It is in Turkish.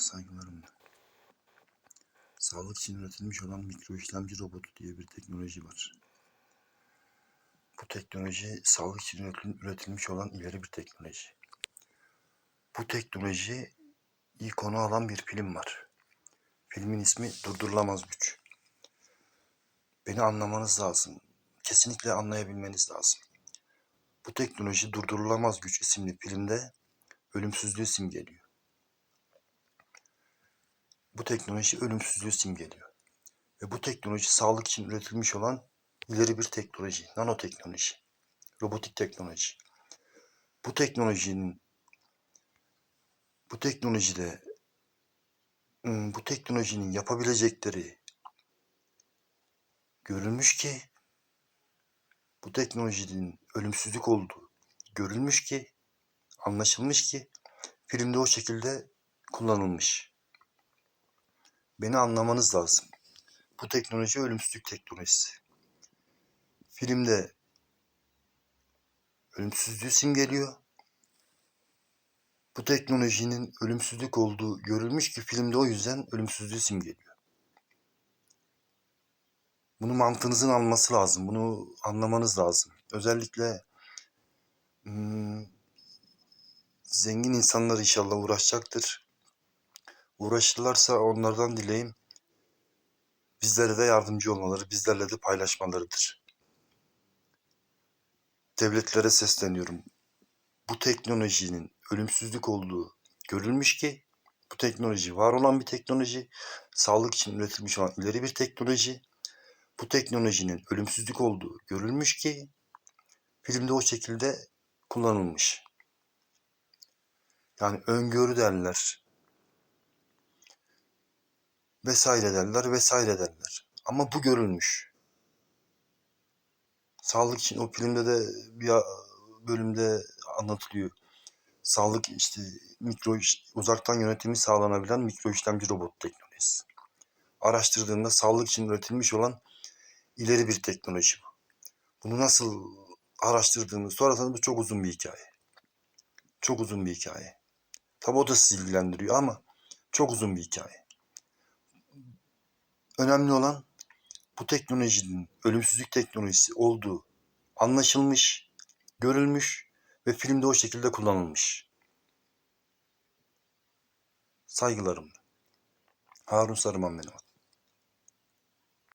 saygılarımla. Sağlık için üretilmiş olan mikro işlemci robotu diye bir teknoloji var. Bu teknoloji sağlık için üretil- üretilmiş olan ileri bir teknoloji. Bu teknoloji iyi konu alan bir film var. Filmin ismi Durdurulamaz Güç. Beni anlamanız lazım. Kesinlikle anlayabilmeniz lazım. Bu teknoloji Durdurulamaz Güç isimli filmde ölümsüzlüğü simgeliyor. Bu teknoloji ölümsüzlüğü simgeliyor. Ve bu teknoloji sağlık için üretilmiş olan ileri bir teknoloji, nanoteknoloji, robotik teknoloji. Bu teknolojinin bu teknolojide bu teknolojinin yapabilecekleri görülmüş ki bu teknolojinin ölümsüzlük olduğu görülmüş ki anlaşılmış ki filmde o şekilde kullanılmış. Beni anlamanız lazım. Bu teknoloji ölümsüzlük teknolojisi. Filmde ölümsüzlüğü simgeliyor. Bu teknolojinin ölümsüzlük olduğu görülmüş ki filmde o yüzden ölümsüzlüğü simgeliyor. Bunu mantığınızın alması lazım. Bunu anlamanız lazım. Özellikle hmm, zengin insanlar inşallah uğraşacaktır. Uğraşırlarsa onlardan dileğim bizlere de yardımcı olmaları, bizlerle de paylaşmalarıdır. Devletlere sesleniyorum. Bu teknolojinin ölümsüzlük olduğu görülmüş ki bu teknoloji var olan bir teknoloji, sağlık için üretilmiş olan ileri bir teknoloji. Bu teknolojinin ölümsüzlük olduğu görülmüş ki filmde o şekilde kullanılmış. Yani öngörü derler. Vesaire derler, vesaire derler. Ama bu görülmüş. Sağlık için o filmde de bir bölümde anlatılıyor. Sağlık işte mikro uzaktan yönetimi sağlanabilen mikro işlemci robot teknolojisi. Araştırdığında sağlık için üretilmiş olan ileri bir teknoloji bu. Bunu nasıl araştırdığını sorarsanız bu çok uzun bir hikaye. Çok uzun bir hikaye. Tabi o da sizi ilgilendiriyor ama çok uzun bir hikaye. Önemli olan bu teknolojinin ölümsüzlük teknolojisi olduğu anlaşılmış, görülmüş ve filmde o şekilde kullanılmış. Saygılarımla. Harun Sarıman adım.